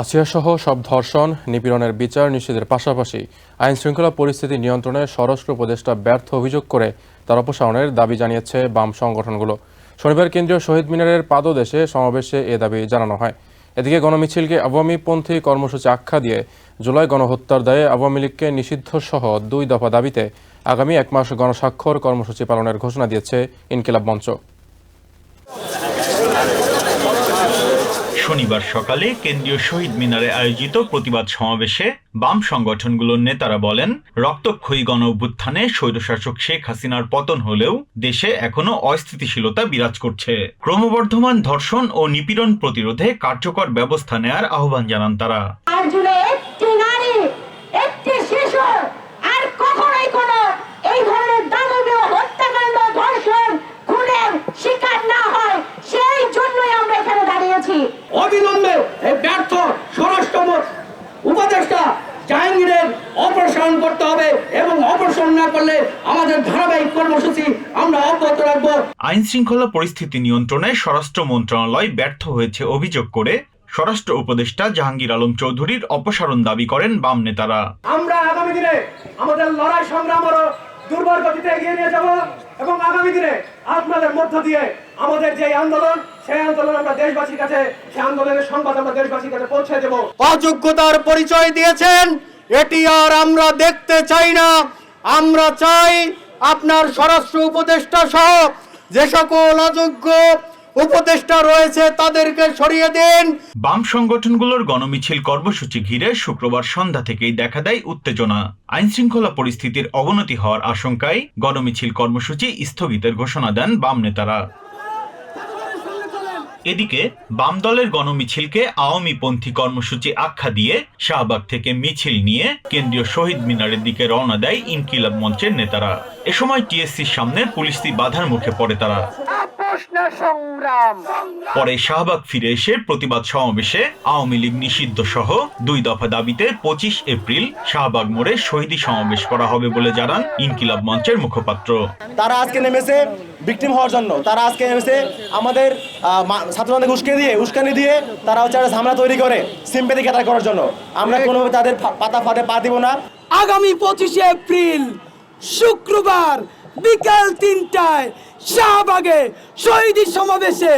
আসিয়াসহ সব ধর্ষণ, নিপীড়নের বিচার নিষেধের পাশাপাশি আইন শৃঙ্খলা পরিস্থিতি নিয়ন্ত্রণে স্বরাষ্ট্র উপদেষ্টা ব্যর্থ অভিযোগ করে তার অপসারণের দাবি জানিয়েছে বাম সংগঠনগুলো। শনিবার কেন্দ্রীয় শহীদ মিনারের পাদদেশে সমাবেশে এ দাবি জানানো হয়। এদিকে গণমিছিলকে আওয়ামীপন্থী কর্মসূচি আখ্যা দিয়ে জুলাই গণহত্যার দায়ে আওয়ামী লীগকে নিষিদ্ধ সহ দুই দফা দাবিতে আগামী এক মাস গণস্বাক্ষর কর্মসূচি পালনের ঘোষণা দিয়েছে ইনকিলাব মঞ্চ। শনিবার সকালে কেন্দ্রীয় শহীদ মিনারে আয়োজিত প্রতিবাদ সমাবেশে বাম সংগঠনগুলোর নেতারা বলেন, রক্তক্ষয়ী গণ অভ্যুত্থানে স্বৈরশাসক শেখ হাসিনার পতন হলেও দেশে এখনও অস্থিতিশীলতা বিরাজ করছে। ক্রমবর্ধমান ধর্ষণ ও নিপীড়ন প্রতিরোধে কার্যকর ব্যবস্থা নেয়ার আহ্বান জানান তারা আর জুড়ে একটি নারী একটি শিশু আর কখনোই কোনো এই ধরনের দানবীয় হত্যাকাণ্ড ধর্ষণ খুনের শিকার না হয় সেই জন্যই আমরা এখানে দাঁড়িয়েছি অবিলম্বে এই ব্যর্থ স্বরাষ্ট্র উপদেষ্টা জাহাঙ্গীরের অপসারণ করতে হবে এবং অপসারণ না করলে আমাদের ধারাবাহিক কর্মসূচি আমরা অব্যাহত রাখব। আইন শৃঙ্খলা পরিস্থিতি নিয়ন্ত্রণে স্বরাষ্ট্র মন্ত্রণালয় ব্যর্থ হয়েছে অভিযোগ করে স্বরাষ্ট্র উপদেষ্টা জাহাঙ্গীর আলম চৌধুরীর অপসারণ দাবি করেন বাম নেতারা। আমরা আগামী দিনে আমাদের লড়াই সংগ্রাম আরও দুর্বল গতিতে এগিয়ে নিয়ে যাব এবং আগামী দিনে আপনাদের মধ্য দিয়ে আমাদের যে আন্দোলন সেই আন্দোলন আমরা দেশবাসীর কাছে সেই আন্দোলনের সংবাদ আমরা দেশবাসীর কাছে পৌঁছে দেব। অযোগ্যতার পরিচয় দিয়েছেন এটি আর আমরা দেখতে চাই না। আমরা চাই আপনার স্বরাষ্ট্র উপদেষ্টা সহ যে সকল অযোগ্য উপদেষ্টা রয়েছে তাদেরকে সরিয়ে দিন। বাম সংগঠনগুলোর গণমিছিল কর্মসূচি ঘিরে শুক্রবার সন্ধ্যা থেকেই দেখা দেয় উত্তেজনা। আইন শৃঙ্খলা পরিস্থিতির অবনতি হওয়ার আশঙ্কায় গণমিছিল কর্মসূচি স্থগিতের ঘোষণা দেন বাম নেতারা। এদিকে বাম দলের গণমিছিলকে আওয়ামীপন্থী কর্মসূচি আখ্যা দিয়ে শাহবাগ থেকে মিছিল নিয়ে কেন্দ্রীয় শহীদ মিনারের দিকে রওনা দেয় ইনকিলাব মঞ্চের নেতারা। এ সময় টিএসসির সামনে পুলিশটি বাধার মুখে পড়ে তারা। পরে শাহবাগ ফিরে এসে প্রতিবাদ সমাবেশে আওয়ামী লীগ নিষিদ্ধ সহ দুই দফা দাবিতে পঁচিশ এপ্রিল শাহবাগ মোড়ে শহীদী সমাবেশ করা হবে বলে জানান ইনকিলাব মঞ্চের মুখপাত্র। তারা আজকে নেমেছে ভিকটিম হওয়ার জন্য। তারা আজকে নেমেছে আমাদের আহ, ছাত্রদের উস্কে দিয়ে উস্কানি দিয়ে তারা হচ্ছে একটা ঝামেলা তৈরি করে সিম্পেথি ক্যাটার করার জন্য। আমরা কোনোভাবে তাদের পাতা ফাঁদে পা দিব না। আগামী পঁচিশে এপ্রিল শুক্রবার বিকাল তিনটায় শাহবাগে শহীদের সমাবেশে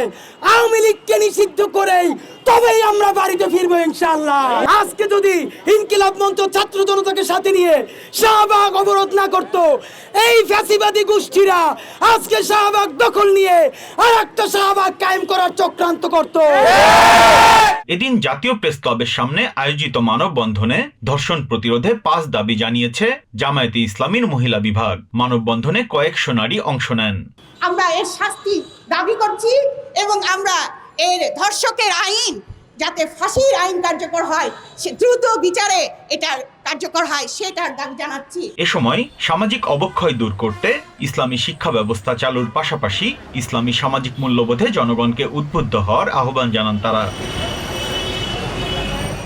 আওয়ামী লীগকে নিষিদ্ধ করেই তবেই আমরা বাড়িতে ফিরবো ইনশাল্লাহ আজকে যদি ইনকিলাব মঞ্চ ছাত্র জনতাকে সাথে নিয়ে শাহবাগ অবরোধ না করত, এই ফ্যাসিবাদী গোষ্ঠীরা আজকে শাহবাগ দখল নিয়ে আর একটা শাহবাগ কায়েম করার চক্রান্ত করত। এদিন জাতীয় প্রেস ক্লাবের সামনে আয়োজিত মানববন্ধনে ধর্ষণ প্রতিরোধে পাঁচ দাবি জানিয়েছে জামায়াতে ইসলামীর মহিলা বিভাগ। মানববন্ধনে কয়েকশো নারী অংশ নেন। আমরা এর শাস্তি দাবি করছি এবং আমরা এর ধর্ষকের আইন যাতে ফাঁসির আইন কার্যকর হয় সে দ্রুত বিচারে এটা কার্যকর হয় সেটার দাবি জানাচ্ছি। এ সময় সামাজিক অবক্ষয় দূর করতে ইসলামী শিক্ষা ব্যবস্থা চালুর পাশাপাশি ইসলামী সামাজিক মূল্যবোধে জনগণকে উদ্বুদ্ধ হওয়ার আহ্বান জানান তারা।